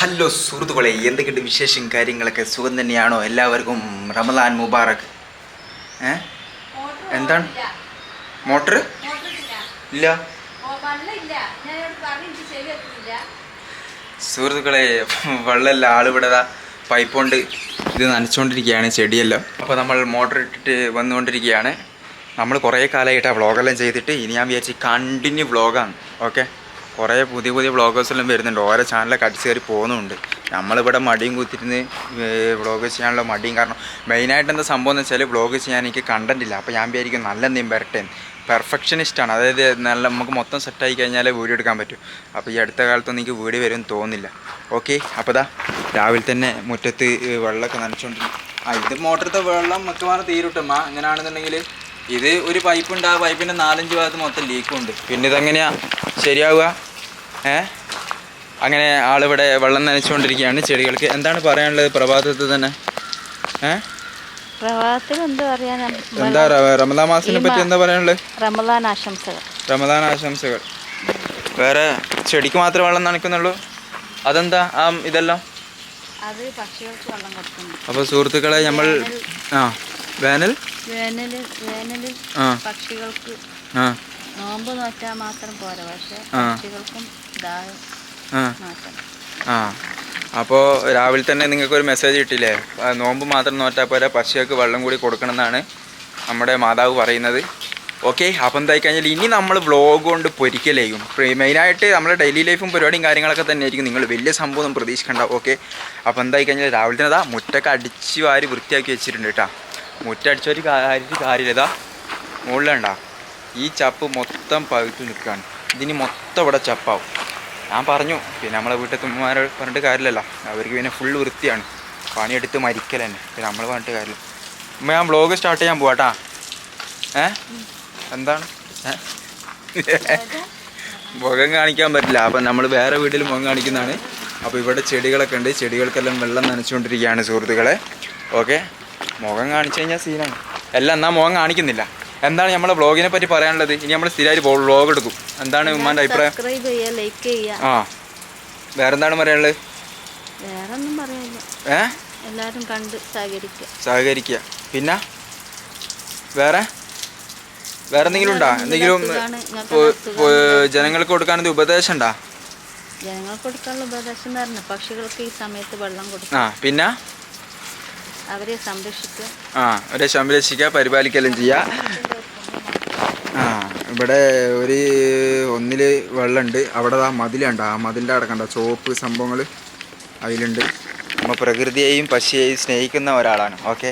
Hello സുഹൃത്തുക്കളെ എന്തൊക്കെയുണ്ട് വിശേഷം കാര്യങ്ങളൊക്കെ? സുഖം തന്നെയാണോ? എല്ലാവർക്കും റമദാൻ മുബാറക്. ഏ? എന്താണ്? മോട്ടർ? ഇല്ല. സുഹൃത്തുക്കളെ വെള്ളമല്ല ആളിവിടെ പൈപ്പ് കൊണ്ട് ഇത് നനച്ചുകൊണ്ടിരിക്കുകയാണ് ചെടിയെല്ലാം. അപ്പോൾ നമ്മൾ മോട്ടർ ഇട്ടിട്ട് വന്നുകൊണ്ടിരിക്കുകയാണ്. നമ്മൾ കുറേ കാലമായിട്ട് ആ വ്ളോഗെല്ലാം ചെയ്തിട്ട് ഇനി ഞാൻ വിചാരിച്ച് കണ്ടിന്യൂ വ്ളോഗാണ്. ഓക്കെ കുറേ പുതിയ പുതിയ വ്ളോഗേഴ്സ് എല്ലാം വരുന്നുണ്ട്. ഓരോ ചാനലൊക്കെ അടിച്ച് കയറി പോകുന്നുണ്ട്. നമ്മളിവിടെ മടിയും കുത്തിരുന്ന് വ്ളോഗ് ചെയ്യാനുള്ള മടിയും കാരണം മെയിനായിട്ട് എന്താ സംഭവം എന്ന് വെച്ചാൽ വ്ളോഗ് ചെയ്യാൻ എനിക്ക് കണ്ടന്റ് ഇല്ല. അപ്പോൾ ഞാൻ വിചാരിക്കും നല്ല എന്തെങ്കിലും വരട്ടെ പെർഫെക്ഷനിസ്റ്റാണ് അതായത് നല്ല നമുക്ക് മൊത്തം സെറ്റായി കഴിഞ്ഞാലേ വീഡിയോ എടുക്കാൻ പറ്റും. അപ്പോൾ ഈ അടുത്ത കാലത്തൊന്നും എനിക്ക് വീഡിയോ വരും തോന്നുന്നില്ല. ഓക്കെ അപ്പോൾ ഇതാ രാവിലെ തന്നെ മുറ്റത്ത് വെള്ളമൊക്കെ നനച്ചുകൊണ്ടിരിക്കും ആ ഇത് മോട്ടറത്തെ വെള്ളം മിക്കവാറും തീരുട്ടമ്മ അങ്ങനെയാണെന്നുണ്ടെങ്കിൽ ഇത് ഒരു പൈപ്പുണ്ട് ആ പൈപ്പിന്റെ നാലഞ്ച് ഭാഗത്ത് മൊത്തം ലീക്കും ഉണ്ട്. പിന്നെ ഇതെങ്ങനെയാണ് ശരിയാവുക? ഏ? അങ്ങനെ ആളിവിടെ വെള്ളം നനച്ചുകൊണ്ടിരിക്കുകയാണ് ചെടികൾക്ക്. എന്താണ് പറയാനുള്ളത് പ്രഭാതത്തിൽ തന്നെ? ഏ? എന്താ റമദാൻ മാസത്തിനെ പറ്റി എന്താ പറയാനുള്ളത്? റമദാൻ ആശംസകൾ. റമദാൻ ആശംസകൾ. വേറെ ചെടിക്ക് മാത്രമേ വെള്ളം നനയ്ക്കുന്നുള്ളൂ? അതെന്താ? ആ ഇതെല്ലാം? അപ്പോൾ സുഹൃത്തുക്കളെ നമ്മൾ ആ വേനൽ? പക്ഷികൾക്ക് ആ. നോമ്പ് നോറ്റാൽ മാത്രം പോരാ. പക്ഷെ പക്ഷികൾക്കും ആ. അപ്പോൾ രാവിലെ തന്നെ നിങ്ങൾക്ക് ഒരു മെസ്സേജ് കിട്ടില്ലേ നോമ്പ് മാത്രം നോറ്റാൽ പോരാ പശുക്കൾക്ക് വെള്ളം കൂടി കൊടുക്കണം എന്നാണ് നമ്മുടെ മാതാവ് പറയുന്നത്. ഓക്കെ അപ്പം എന്തായി കഴിഞ്ഞാൽ ഇനി നമ്മൾ വ്ളോഗ് കൊണ്ട് പൊരിക്കലേക്കും മെയിനായിട്ട് നമ്മുടെ ഡെയിലി ലൈഫും പരിപാടിയും കാര്യങ്ങളൊക്കെ തന്നെ ആയിരിക്കും നിങ്ങൾ. വലിയ സംഭവം ഒന്നും പ്രതീക്ഷിക്കണ്ട. ഓക്കെ. അപ്പോൾ എന്തായി കഴിഞ്ഞാൽ രാവിലെ തന്നെ ഇതാ മുറ്റൊക്കെ അടിച്ച് വാരി വൃത്തിയാക്കി വെച്ചിട്ടുണ്ട് കേട്ടോ മുറ്റടിച്ചൊരു കാര്യത്തിൽ കാര്യമില്ല. ഇതാ മുകളിലുണ്ടാ ഈ ചപ്പ് മൊത്തം പകുത്തു നിൽക്കുകയാണ് ഇതിന് മൊത്തം ഇവിടെ ചപ്പാവും. ഞാൻ പറഞ്ഞു പിന്നെ നമ്മളെ വീട്ടിൽ പറഞ്ഞിട്ട് കാര്യമില്ലല്ലോ. അവർക്ക് പിന്നെ ഫുൾ വൃത്തിയാണ്. പണിയെടുത്ത് മരിക്കൽ തന്നെ. പിന്നെ നമ്മൾ പറഞ്ഞിട്ട് കാര്യമില്ല. അമ്മ ഞാൻ ബ്ലോഗ് സ്റ്റാർട്ട് ചെയ്യാൻ പോവാട്ടാ. ഏ? എന്താണ്? മുഖം കാണിക്കാൻ പറ്റില്ല. അപ്പം നമ്മൾ വേറെ വീട്ടിൽ മുഖം കാണിക്കുന്നതാണ്. അപ്പോൾ ഇവിടെ ചെടികളൊക്കെ ഉണ്ട്. ചെടികൾക്കെല്ലാം വെള്ളം നനച്ചുകൊണ്ടിരിക്കുകയാണ് സുഹൃത്തുക്കളെ. ഓക്കെ? മുഖം കാണിച്ചു കഴിഞ്ഞാൽ സീനാണ് എല്ലാം എന്നാൽ മുഖം കാണിക്കുന്നില്ല. എന്താണ് നമ്മളെ വ്ളോഗിനെ പറ്റി പറയാനുള്ളത്? ഇനി നമ്മൾ സ്ഥിരമായിട്ട് വ്ളോഗ് എടുക്കും. എന്താണ് ഉമ്മാന്റെ അഭിപ്രായം? ആ. വേറെന്താണ് പറയാനുള്ളത്? വേറെ ഒന്നും പറയാനുള്ളത് ഏ? എല്ലാവരും കണ്ട് സഹകരിക്കുക സഹകരിക്കുക പിന്നെ? വേറെ? വേറെ എന്തെങ്കിലും ഉണ്ടോ എന്തെങ്കിലും ജനങ്ങൾക്ക് കൊടുക്കാൻ എന്തെങ്കിലും ഉപദേശം ഉണ്ടോ? ജനങ്ങൾക്ക് കൊടുക്കാനുള്ള ഉപദേശം എന്ന് പറഞ്ഞാൽ പക്ഷികൾക്ക് ഈ സമയത്ത് വെള്ളം കൊടുക്കും ആ പിന്നെ? അവരെ സംരക്ഷിക്കുക. ആ അവരെ സംരക്ഷിക്കുക പരിപാലിക്കലും ചെയ്യുക ആ ഇവിടെ ഒരു ഒന്നിൽ വെള്ളമുണ്ട് അവിടെ ആ മതിലുണ്ട് ആ മതിലിന്റെ അവിടെ കണ്ട. ചോപ്പ് സംഭവങ്ങൾ അതിലുണ്ട്. നമ്മൾ പ്രകൃതിയെയും പശിയെയും സ്നേഹിക്കുന്ന ഒരാളാണ്. ഓക്കെ?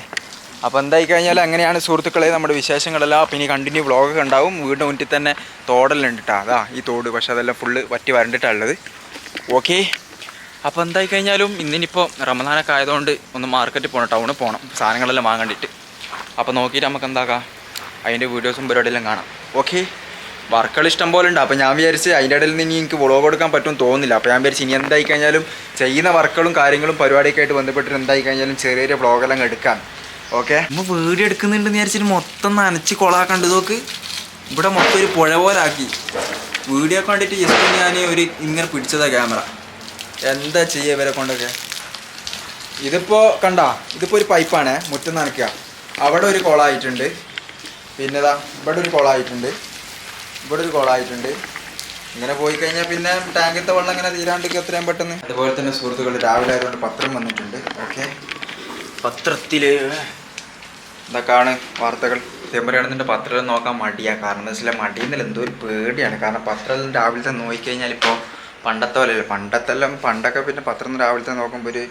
അപ്പോൾ എന്തായി കഴിഞ്ഞാൽ അങ്ങനെയാണ് സുഹൃത്തുക്കളെ നമ്മുടെ വിശേഷങ്ങളെല്ലാം. പിന്നെ ഇനി കണ്ടിന്യൂ വ്ളോഗൊക്കെ ഉണ്ടാവും. വീടിന്റെ മുന്നിൽ തന്നെ തോടെല്ലാം കേട്ടോ അതാ ഈ തോട്. പക്ഷെ അതെല്ലാം ഫുള്ള് വറ്റി വരണ്ടിട്ടുള്ളത് ഓക്കെ? അപ്പോൾ എന്തായി കഴിഞ്ഞാലും ഇന്നിനിപ്പോൾ റമദാനൊക്കെ ആയതുകൊണ്ട് ഒന്ന് മാർക്കറ്റിൽ പോകണം ടൗണിൽ പോകണം സാധനങ്ങളെല്ലാം വാങ്ങണ്ടിട്ട്. അപ്പോൾ നോക്കിയിട്ട് നമുക്ക് എന്താക്കാം? അതിന്റെ വീഡിയോസും പരിപാടിയെല്ലാം കാണാം. ഓക്കെ? വർക്കുകൾ ഇഷ്ടം പോലെ ഉണ്ട്. അപ്പോൾ ഞാൻ വിചാരിച്ച് അതിന്റെ ഇടയിൽ നിന്ന് എനിക്ക് വ്ളോഗ് കൊടുക്കാൻ പറ്റും തോന്നുന്നില്ല. അപ്പോൾ ഞാൻ വിചാരിച്ച് ഇനി എന്തായി കഴിഞ്ഞാലും ചെയ്യുന്ന വർക്കുകളും കാര്യങ്ങളും പരിപാടിയൊക്കെ ആയിട്ട് ബന്ധപ്പെട്ടിട്ട് എന്തായി കഴിഞ്ഞാലും ചെറിയ ചെറിയ വ്ളോഗെല്ലാം എടുക്കാം. ഓക്കെ? നമ്മൾ വീഡിയോ എടുക്കുന്നുണ്ടെന്ന് വിചാരിച്ചിട്ട് മൊത്തം നനച്ച് കൊളാക്കണ്ട് നോക്ക്. ഇവിടെ മൊത്തം ഒരു പുഴ പോലെ ആക്കി. വീഡിയോ കണ്ടിട്ട് ജസ്റ്റ് ഞാൻ ഒരു ഇങ്ങനെ പിടിച്ചതാണ് ക്യാമറ എന്താ ചെയ്യുക ഇവരെ കൊണ്ടൊക്കെ? ഇതിപ്പോൾ കണ്ട ഇതിപ്പോൾ ഒരു പൈപ്പാണ് മുറ്റം നനയ്ക്കുക അവിടെ ഒരു കുളമായിട്ടുണ്ട് പിന്നെ ഇതാ ഇവിടെ ഒരു കുളമായിട്ടുണ്ട് ഇവിടെ ഒരു കുളമായിട്ടുണ്ട് ഇങ്ങനെ പോയി കഴിഞ്ഞാൽ പിന്നെ ടാങ്കിലത്തെ വെള്ളം ഇങ്ങനെ തീരാണ്ടിരിക്കും എത്രയും പെട്ടെന്ന്. അതുപോലെ തന്നെ സുഹൃത്തുക്കൾ രാവിലെ ആയതുകൊണ്ട് പത്രം വന്നിട്ടുണ്ട്. ഓക്കെ. പത്രത്തിൽ ഇതൊക്കെയാണ് വാർത്തകൾ. തെമ്പരാണെന്നിന്റെ പത്രം നോക്കാൻ മടിയാണ് കാരണം എന്താ വെച്ചാൽ മടിയെന്നില്ല എന്തോ ഒരു പേടിയാണ്. കാരണം പത്രം രാവിലത്തെ നോക്കിക്കഴിഞ്ഞാൽ ഇപ്പോൾ പണ്ടത്തെ പോലെയല്ല. പണ്ടത്തെ എല്ലാം പണ്ടൊക്കെ പിന്നെ പത്രം രാവിലത്തെ നോക്കുമ്പോൾ ഒരു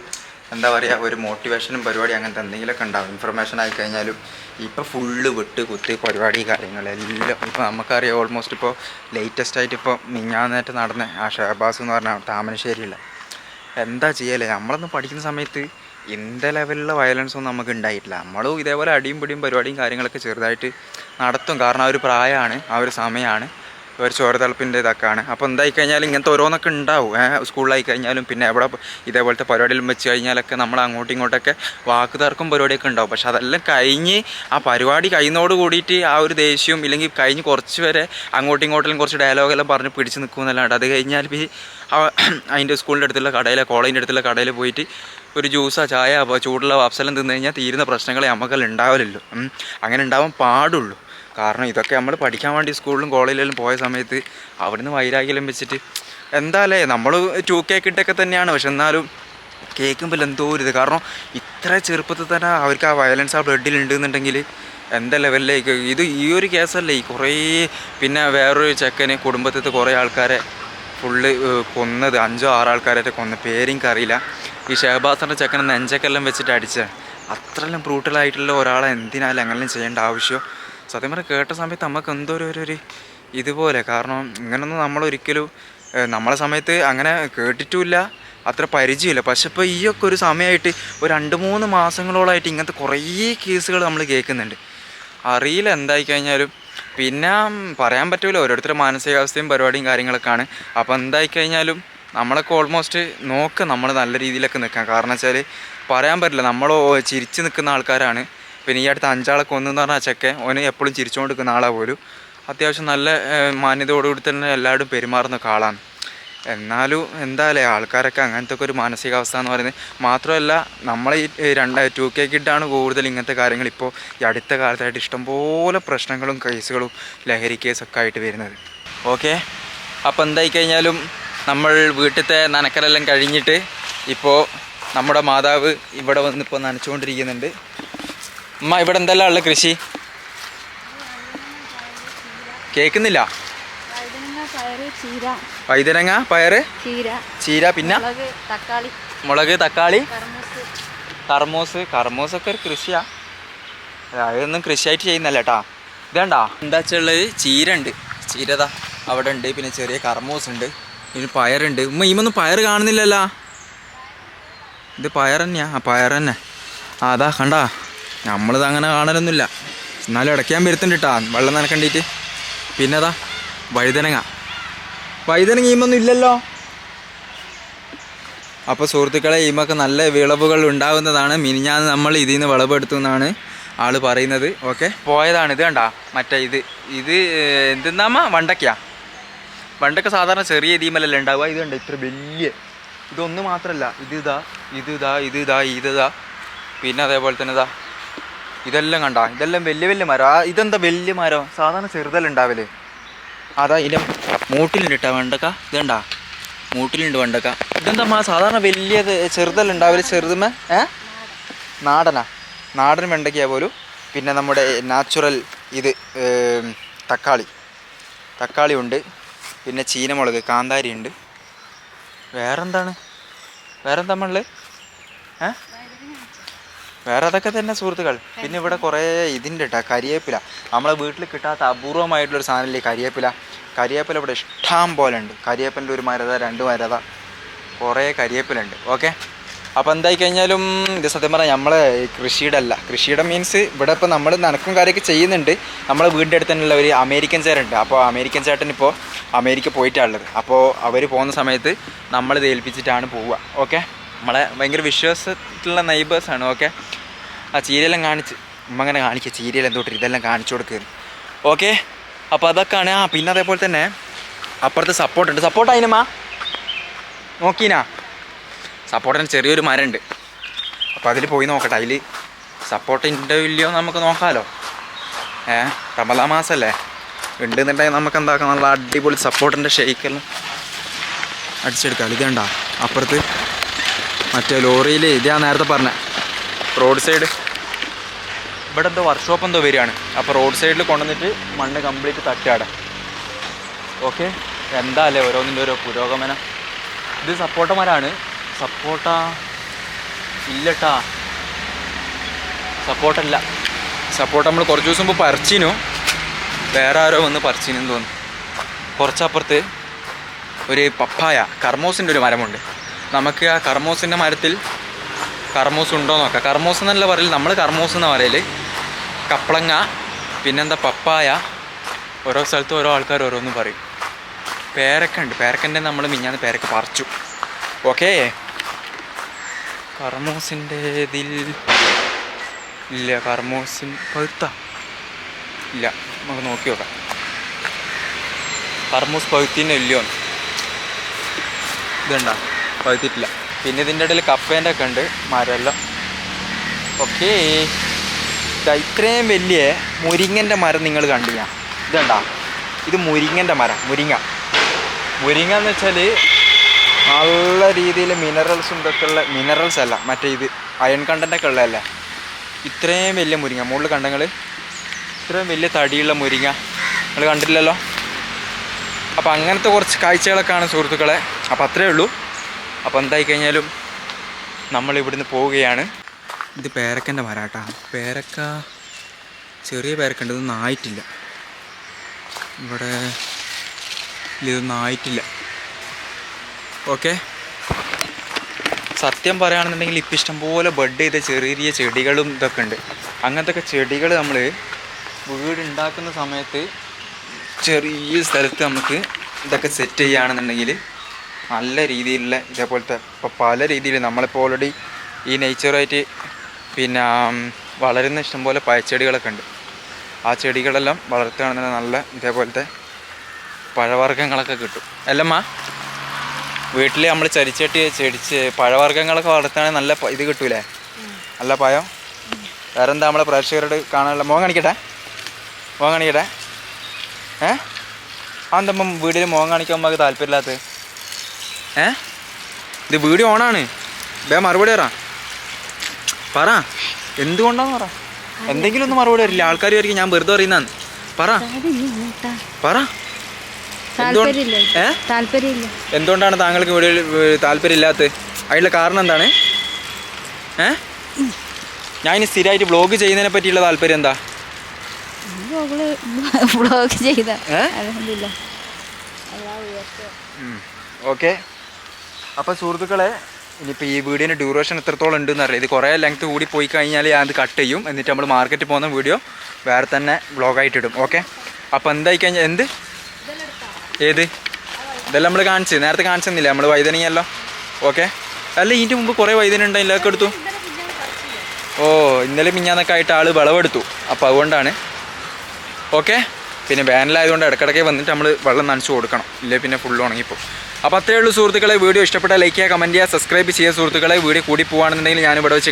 എന്താ പറയുക ഒരു മോട്ടിവേഷനും പരിപാടി അങ്ങനത്തെ എന്തെങ്കിലുമൊക്കെ ഉണ്ടാവും. ഇൻഫർമേഷൻ ആയി കഴിഞ്ഞാലും ഇപ്പോൾ ഫുള്ള് വിട്ട് കുത്തി പരിപാടി കാര്യങ്ങളെല്ലാം ഇപ്പോൾ നമുക്കറിയാം ഓൾമോസ്റ്റ് ഇപ്പോൾ ലേറ്റസ്റ്റ് ആയിട്ട് ഇപ്പോൾ മിഞ്ഞാന്നേറ്റ് നടന്ന ആ ഷഹബാസ് എന്ന് പറഞ്ഞാൽ താമരശ്ശേരിയില്ല എന്താ ചെയ്യല്ലേ നമ്മളൊന്നും പഠിക്കുന്ന സമയത്ത് എന്ത് ലെവലിലുള്ള വയലൻസ് ഒന്നും നമുക്ക് ഉണ്ടായിട്ടില്ല. നമ്മളും ഇതേപോലെ അടിയും പിടിയും പരിപാടിയും കാര്യങ്ങളൊക്കെ ചെറുതായിട്ട് നടത്തും. കാരണം ആ ഒരു പ്രായമാണ് ആ ഒരു സമയമാണ് ഒരു ചോരതളപ്പിന്റെ ഇതൊക്കെയാണ്. അപ്പോൾ എന്തായി കഴിഞ്ഞാൽ ഇങ്ങനത്തെ ഓരോന്നൊക്കെ ഉണ്ടാവും. സ്കൂളിലായി കഴിഞ്ഞാലും പിന്നെ എവിടെ ഇതേപോലത്തെ പരിപാടിയിലും വെച്ച് കഴിഞ്ഞാലൊക്കെ നമ്മൾ അങ്ങോട്ടും ഇങ്ങോട്ടൊക്കെ വാക്ക് തർക്കം പരിപാടിയൊക്കെ ഉണ്ടാവും. പക്ഷെ അതെല്ലാം കഴിഞ്ഞ് ആ പരിപാടി കഴിയുന്നതോട് കൂടിയിട്ട് ആ ഒരു ദേഷ്യവും ഇല്ലെങ്കിൽ കഴിഞ്ഞ് കുറച്ച് വരെ അങ്ങോട്ടും ഇങ്ങോട്ടും കുറച്ച് ഡയലോഗെല്ലാം പറഞ്ഞ് പിടിച്ച് നിൽക്കുമെന്നല്ലാണ്ട് അത് കഴിഞ്ഞാൽ അതിന്റെ സ്കൂളിന്റെ അടുത്തുള്ള കടയിലെ കോളേജിന്റെ അടുത്തുള്ള കടയിൽ പോയിട്ട് ഒരു ജ്യൂസോ ചായ ചൂടുള്ള വാപ്സലം തിന്നു കഴിഞ്ഞാൽ തീരുന്ന പ്രശ്നങ്ങളെ നമുക്കെല്ലാം ഉണ്ടാവില്ലല്ലോ അങ്ങനെ ഉണ്ടാവാൻ പാടുള്ളൂ. കാരണം ഇതൊക്കെ നമ്മൾ പഠിക്കാൻ വേണ്ടി സ്കൂളിലും കോളേജിലും പോയ സമയത്ത് അവിടുന്ന് വൈരാഗ്യം വെച്ചിട്ട് എന്തായാലേ നമ്മൾ ടു കേക്ക് ഇട്ടൊക്കെ തന്നെയാണ്. പക്ഷെ എന്നാലും കേൾക്കുമ്പോൾ എന്തോ ഒരു ഇത്. കാരണം ഇത്ര ചെറുപ്പത്തിൽ തന്നെ അവർക്ക് ആ വയലൻസ് ആ ബ്ലഡിൽ ഉണ്ടെന്നുണ്ടെങ്കിൽ എന്താ ലെവലിലേക്ക് ഇത് ഈ ഒരു കേസല്ലേ ഈ കുറേ പിന്നെ വേറൊരു ചെക്കന് കുടുംബത്തിലത്തെ കുറേ ആൾക്കാരെ ഫുള്ള് കൊന്നത്. അഞ്ചോ ആറോ ആൾക്കാരായിട്ട് കൊന്ന. പേരെനിക്ക് അറിയില്ല ഈ ഷഹബാസിന്റെ ചെക്കനെ നെഞ്ചക്കെല്ലാം വെച്ചിട്ട് അടിച്ചത്. അത്രയെല്ലാം ബ്രൂട്ടലായിട്ടുള്ള ഒരാളെ എന്തിനാലും അങ്ങനെയും ചെയ്യേണ്ട ആവശ്യമോ സത്യം പറഞ്ഞാൽ കേട്ട സമയത്ത് നമുക്ക് എന്തോ ഒരു ഒരു- ഇതുപോലെ. കാരണം ഇങ്ങനൊന്നും നമ്മളൊരിക്കലും നമ്മളെ സമയത്ത് അങ്ങനെ കേട്ടിട്ടുമില്ല. അത്ര പരിചയമില്ല. പക്ഷെ ഇപ്പോൾ ഈ ഒക്കെ ഒരു സമയമായിട്ട് ഒരു രണ്ട് മൂന്ന് മാസങ്ങളോളായിട്ട് ഇങ്ങനത്തെ കുറേ കേസുകൾ നമ്മൾ കേൾക്കുന്നുണ്ട്. അറിയില്ല എന്തായി കഴിഞ്ഞാലും പിന്നെ പറയാൻ പറ്റില്ല ഓരോരുത്തരുടെ മാനസികാവസ്ഥയും പരിപാടിയും കാര്യങ്ങളൊക്കെയാണ്. അപ്പോൾ എന്തായി കഴിഞ്ഞാലും നമ്മളൊക്കെ ഓൾമോസ്റ്റ് നോക്കുക നമ്മൾ നല്ല രീതിയിലൊക്കെ നിൽക്കാം. കാരണം വെച്ചാൽ പറയാൻ പറ്റില്ല. നമ്മൾ ചിരിച്ച് നിൽക്കുന്ന ആൾക്കാരാണ്. പിന്നെ ഈ അടുത്ത് അഞ്ചാളെ കൊന്നെന്ന് പറഞ്ഞാൽ ചെക്കൻ. ഓന് എപ്പോഴും ചിരിച്ചുകൊണ്ട് നിൽക്കുന്ന ആളാ പോലും. അത്യാവശ്യം നല്ല മാന്യതയോടുകൂടി തന്നെ എല്ലാവരും പെരുമാറുന്ന ഒക്കെ ആളാണ്. എന്നാലും എന്തായാലേ ആൾക്കാരൊക്കെ അങ്ങനത്തെ ഒരു മാനസികാവസ്ഥ എന്ന് പറയുന്നത് മാത്രമല്ല നമ്മൾ ഈ രണ്ട് ടു കെ കിഡാണ് കൂടുതൽ ഇങ്ങനത്തെ കാര്യങ്ങൾ ഇപ്പോൾ ഈ അടുത്ത കാലത്തായിട്ട് ഇഷ്ടംപോലെ പ്രശ്നങ്ങളും കേസുകളും ലഹരി കേസൊക്കെ ആയിട്ട് വരുന്നത്. ഓക്കെ അപ്പോൾ എന്തായി കഴിഞ്ഞാലും നമ്മൾ വീട്ടിലത്തെ നനക്കലെല്ലാം കഴിഞ്ഞിട്ട് ഇപ്പോൾ നമ്മുടെ മാതാവ് ഇവിടെ വന്നിപ്പോൾ നനച്ചുകൊണ്ടിരിക്കുന്നുണ്ട്. അമ്മ ഇവിടെ എന്തെല്ലാം ഉള്ള കൃഷി? കേൾക്കുന്നില്ല വൈതനങ്ങ പയറ് ചീര. പിന്നെ? മുളക് തക്കാളി. കർമോസ്. കർമൂസ്. കർമൂസൊക്കെ ഒരു കൃഷിയാ. അതൊന്നും കൃഷിയായിട്ട് ചെയ്യുന്നല്ല കേട്ടാ. ഇതേണ്ടാ? എന്താ വെച്ചുള്ളത് ചീര ഉണ്ട് ചീരതാ അവിടെ ഉണ്ട്. പിന്നെ ചെറിയ കർമോസ് ഉണ്ട് പിന്നെ പയറുണ്ട്. ഉമ്മ ഇമ്മൊന്നും പയർ കാണുന്നില്ലല്ലോ. ഇത് പയർ തന്നെയാ ആ പയർ തന്നെ അതാ കണ്ടാ. നമ്മളിത് അങ്ങനെ കാണലൊന്നുമില്ല. എന്നാലും ഇടയ്ക്കാൻ വരുത്തുണ്ട് കേട്ടാ വെള്ളം നനക്കണ്ടിട്ട്. പിന്നെ അതാ വഴുതനങ്ങ. വഴുതനങ്ങ ഈമൊന്നും ഇല്ലല്ലോ. അപ്പോൾ സുഹൃത്തുക്കളെ ഈമൊക്കെ നല്ല വിളവുകൾ ഉണ്ടാകുന്നതാണ്. മിനിഞ്ഞാന്ന് നമ്മൾ ഇതിൽ നിന്ന് വിളവെടുത്തു എന്നാണ് ആൾ പറയുന്നത്. ഓക്കെ? പോയതാണ്. ഇത് കണ്ടാ? മറ്റേ ഇത്. ഇത് എന്തെന്നാമ വണ്ടക്കയാ വണ്ടക്ക. സാധാരണ ചെറിയ ഇതിമല്ലല്ലേ ഉണ്ടാവുക. ഇത് കണ്ട? ഇത്ര വലിയ. ഇതൊന്നും മാത്രമല്ല ഇത് ഇതാ ഇത് ഇതാ ഇത് ഇതാ ഇത് ഇതാ. പിന്നെ അതേപോലെ തന്നെ ഇതാ. ഇതെല്ലാം കണ്ട. ഇതെല്ലാം വലിയ വലിയ മരം. ഇതെന്താ വലിയ മരം? സാധാരണ ചെറുതല്ല ഉണ്ടാവൽ അതാ ഇതിന്റെ മൂട്ടിലുണ്ട് കേട്ടോ വെണ്ടക്ക. മൂട്ടിലുണ്ട് വെണ്ടക്ക. ഇതെന്താ സാധാരണ വലിയ ചെറുതല്ല ഉണ്ടാവൽ ചെറുതുമേ ഏ? നാടനാ. നാടൻ വെണ്ടക്കയാ പോലും. പിന്നെ നമ്മുടെ നാച്ചുറൽ ഇത് തക്കാളി തക്കാളി. ഉണ്ട് പിന്നെ ചീനമുളക് കാന്താരി ഉണ്ട് വേറെന്താണ്? വേറെന്താ നമ്മളിൽ ഏ? വേറെ അതൊക്കെ തന്നെ സുഹൃത്തുക്കൾ. പിന്നെ ഇവിടെ കുറേ ഇതിന്റെ കേട്ടോ കരിയേപ്പില. നമ്മളെ വീട്ടിൽ കിട്ടാത്ത അപൂർവമായിട്ടുള്ളൊരു സാധനമില്ലേ കരിയേപ്പില? കരിയേപ്പില ഇവിടെ ഇഷ്ടം പോലെ ഉണ്ട്. കരിയേപ്പിന്റെ ഒരു മരത രണ്ട് മരത. കുറേ കരിയേപ്പില ഉണ്ട്. ഓക്കെ? അപ്പോൾ എന്തായി കഴിഞ്ഞാലും ഇത് സത്യം പറഞ്ഞാൽ നമ്മളെ കൃഷിയുടെ അല്ല. കൃഷിയുടെ മീൻസ് ഇവിടെ ഇപ്പോൾ നമ്മൾ നനക്കും കാര്യമൊക്കെ ചെയ്യുന്നുണ്ട്. നമ്മളെ വീടിന്റെ അടുത്ത് തന്നെയുള്ള ഒരു അമേരിക്കൻ ചേരുണ്ട്. അപ്പോൾ അമേരിക്കൻ ചേട്ടൻ ഇപ്പോൾ അമേരിക്ക പോയിട്ടാണുള്ളത് അപ്പോൾ അവർ പോകുന്ന സമയത്ത് നമ്മളിത് ഏൽപ്പിച്ചിട്ടാണ് പോവുക. ഓക്കെ? നമ്മളെ ഭയങ്കര വിശ്വാസത്തിലുള്ള നൈബേഴ്സാണ് ഓക്കെ ആ ചീരയെല്ലാം കാണിച്ച് ഉമ്മ അങ്ങനെ കാണിക്കുക ചീരയെല്ലാം എന്തോട്ട് ഇതെല്ലാം കാണിച്ചു കൊടുക്കുന്നു ഓക്കെ അപ്പോൾ അതൊക്കെയാണ് ആ പിന്നെ അതേപോലെ തന്നെ അപ്പുറത്തെ സപ്പോർട്ട് ഉണ്ട്. സപ്പോർട്ട് അതിനമ്മ നോക്കീനാ. സപ്പോർട്ടിന് ചെറിയൊരു മരമുണ്ട്. അപ്പോൾ അതിൽ പോയി നോക്കട്ടെ. അതിൽ സപ്പോർട്ട് ഉണ്ടോ ഇല്ലയോ നമുക്ക് നോക്കാമല്ലോ ഏ റമലാ മാസമല്ലേ ഉണ്ടെന്നുണ്ടെങ്കിൽ നമുക്ക് എന്താക്കാം? നല്ല അടിപൊളി സപ്പോർട്ടിന്റെ ഷെയ്ക്കെല്ലാം അടിച്ചെടുക്കാം. ഇതേണ്ട അപ്പുറത്ത് മറ്റേ ലോറിയിൽ ഇതാ നേരത്തെ പറഞ്ഞ. Road side. ഇവിടെ എന്തോ വർക്ക്ഷോപ്പ് എന്തോ വരികയാണ്. അപ്പോൾ റോഡ് സൈഡിൽ കൊണ്ടുവന്നിട്ട് മണ്ണ് കംപ്ലീറ്റ് തട്ടിയാടാം ഓക്കെ എന്താ അല്ലേ ഓരോന്നിന്റെ ഓരോ പുരോഗമനം? ഇത് സപ്പോട്ട സപ്പോട്ട ഇല്ലട്ടാ. സപ്പോർട്ടല്ല. സപ്പോർട്ട് നമ്മൾ കുറച്ച് ദിവസം മുമ്പ് പറിച്ചിനു. വേറെ ആരോ വന്ന് പറിച്ചിനെന്ന് തോന്നുന്നു. കുറച്ചപ്പുറത്ത് ഒരു പപ്പായ കർമോസിന്റെ ഒരു മരമുണ്ട്. നമുക്ക് ആ കർമോസിന്റെ മരത്തിൽ കർമൂസ് ഉണ്ടോ നോക്കാം. കർമൂസ് എന്നല്ല പറയൽ നമ്മൾ കർമൂസ് എന്ന് പറയൽ കപ്പളങ്ങ പിന്നെന്താ പപ്പായ ഓരോ സ്ഥലത്ത് ഓരോ ആൾക്കാർ ഓരോന്ന് പറയും. പേരക്ക ഉണ്ട്. പേരക്കന്റെ നമ്മൾ മിഞ്ഞാന്ന് പേരക്ക പറിച്ചു. ഓക്കേ? കർമൂസിന്റെ ഇതിൽ ഇല്ല. കർമൂസിൻ പഴുത്ത ഇല്ല. നമുക്ക് നോക്കി നോക്കാം. കർമൂസ് പഴുത്തിന്റെ ഇല്ലയോ പഴുത്തിട്ടില്ല പിന്നെ ഇതിന്റെ ഇടയിൽ കപ്പേന്റെ ഒക്കെ ഉണ്ട് മരമെല്ലാം. ഓക്കെ ഇതാ ഇത്രയും വലിയ മുരിങ്ങന്റെ മരം നിങ്ങൾ കണ്ടില്ല. ഇതുണ്ടാ? ഇത് മുരിങ്ങന്റെ മരം മുരിങ്ങ. മുരിങ്ങ എന്ന് വെച്ചാൽ നല്ല രീതിയിൽ മിനറൽസ് ഇതൊക്കെ ഉള്ള മിനറൽസ് അല്ല മറ്റേ ഇത് അയൺ കണ്ടന്റൊക്കെ ഉള്ളതല്ലേ? ഇത്രയും വലിയ മുരിങ്ങ. മുകളിൽ കണ്ടങ്ങൾ ഇത്രയും വലിയ തടിയുള്ള മുരിങ്ങ. നിങ്ങൾ കണ്ടിട്ടില്ലല്ലോ? അപ്പോൾ അങ്ങനത്തെ കുറച്ച് കാഴ്ചകളൊക്കെയാണ് സുഹൃത്തുക്കളെ. അപ്പോൾ അത്രയേ ഉള്ളൂ. അപ്പോൾ എന്തായി കഴിഞ്ഞാലും നമ്മൾ ഇവിടുന്ന് പോവുകയാണ്. ഇത് പേരക്കന്റെ മരാട്ടാ. പേരക്ക ചെറിയ പേരക്കണ്ട് ഇതൊന്നും ആയിട്ടില്ല. ഇവിടെ ഇതൊന്നും ആയിട്ടില്ല. ഓക്കെ? സത്യം പറയുകയാണെന്നുണ്ടെങ്കിൽ ഇപ്പം ഇഷ്ടംപോലെ ബഡ് ചെയ്ത ചെറിയ ചെറിയ ചെടികളും ഇതൊക്കെ ഉണ്ട് അങ്ങനത്തെ ചെടികൾ നമ്മൾ വീട് ഉണ്ടാക്കുന്ന സമയത്ത് ചെറിയ സ്ഥലത്ത് നമുക്ക് ഇതൊക്കെ സെറ്റ് ചെയ്യുകയാണെന്നുണ്ടെങ്കിൽ നല്ല രീതിയിലുള്ള ഇതേപോലത്തെ ഇപ്പോൾ പല രീതിയിൽ നമ്മളിപ്പോൾ ഓൾറെഡി ഈ നേച്ചറായിട്ട് പിന്നെ വളരുന്ന ഇഷ്ടംപോലെ പഴച്ചെടികളൊക്കെ ഉണ്ട്. ആ ചെടികളെല്ലാം വളർത്തുകയാണെങ്കിൽ നല്ല ഇതേപോലത്തെ പഴവർഗങ്ങളൊക്കെ കിട്ടും. അല്ലമ്മ വീട്ടിൽ നമ്മൾ ചരിച്ചട്ടി ചെടിച്ച് പഴവർഗങ്ങളൊക്കെ വളർത്തുകയാണെങ്കിൽ നല്ല ഇത് കിട്ടൂലേ? നല്ല പഴം? വേറെ എന്താ നമ്മളെ പ്രേക്ഷകരോട് കാണാനുള്ള മോൻ കാണിക്കട്ടെ? മോൻ കാണിക്കട്ടെ? ഏ? ആ എന്താ വീട്ടിൽ മോൻ കാണിക്കാൻ നമുക്ക് താല്പര്യമില്ലാത്തത്? ഏ? ഇത് വീഡിയോ ഓണാണ്. ബേ മറുപടി പറ. പറ. എന്തുകൊണ്ടാന്ന് പറ. എന്തെങ്കിലും ഒന്ന് മറുപടി വരില്ല ആൾക്കാർ വരിക ഞാൻ വെറുതെ അറിയുന്നതാണ് പറ. പറ. എന്തുകൊണ്ടാണ് താങ്കൾക്ക് വീഡിയോയിൽ താല്പര്യമില്ലാത്തത് അതിനുള്ള കാരണം എന്താണ്? ഏ? ഞാൻ ഇനി സ്ഥിരമായിട്ട് ബ്ലോഗ് ചെയ്യുന്നതിനെ പറ്റിയുള്ള താല്പര്യം എന്താ? വ്ളോഗ് ചെയ്ത ഓക്കെ. അപ്പോൾ സുഹൃത്തുക്കളെ ഇനിയിപ്പോൾ ഈ വീഡിയോന്റെ ഡ്യൂറേഷൻ എത്രത്തോളം ഉണ്ടെന്ന് അറിയാം ഇത് കുറേ ലെങ്ത് കൂടി പോയി കഴിഞ്ഞാൽ ഞാൻ അത് കട്ട് ചെയ്യും. എന്നിട്ട് നമ്മൾ മാർക്കറ്റിൽ പോകുന്ന വീഡിയോ വേറെ തന്നെ വ്ളോഗായിട്ട് ഇടും. ഓക്കെ അപ്പോൾ എന്തായി കഴിഞ്ഞാൽ എന്ത്? ഏത്? ഇതെല്ലാം നമ്മൾ കാണിച്ച്. നേരത്തെ കാണിച്ചെന്നില്ല? നമ്മൾ വൈതനങ്ങയല്ലോ. ഓക്കെ അല്ല ഇതിന്റെ മുമ്പ് കുറേ വൈതന ഉണ്ടായി അതിലൊക്കെ എടുത്തു. ഓ ഇന്നലെ മിഞ്ഞാന്നൊക്കെ ആയിട്ട് ആൾ വിളവെടുത്തു. അപ്പോൾ അതുകൊണ്ടാണ്. ഓക്കെ പിന്നെ വേനലായതുകൊണ്ട് ഇടയ്ക്കിടയ്ക്ക് വന്നിട്ട് നമ്മൾ വെള്ളം നനച്ച് കൊടുക്കണം. ഇല്ലേ പിന്നെ ഫുള്ള് ഉണങ്ങിപ്പോൾ അപ്പോൾ അത്രയേ ഉള്ളൂ സുഹൃത്തുക്കളെ. വീഡിയോ ഇഷ്ടപ്പെട്ടാൽ ലൈക്ക് ചെയ്യുക കമന്റ് ചെയ്യുക സബ്സ്ക്രൈബ് ചെയ്യുക സുഹൃത്തുക്കളെ. വീഡിയോ കൂടി പോകുകയാണെന്നുണ്ടെങ്കിൽ ഞാനിവിടെ വെച്ച്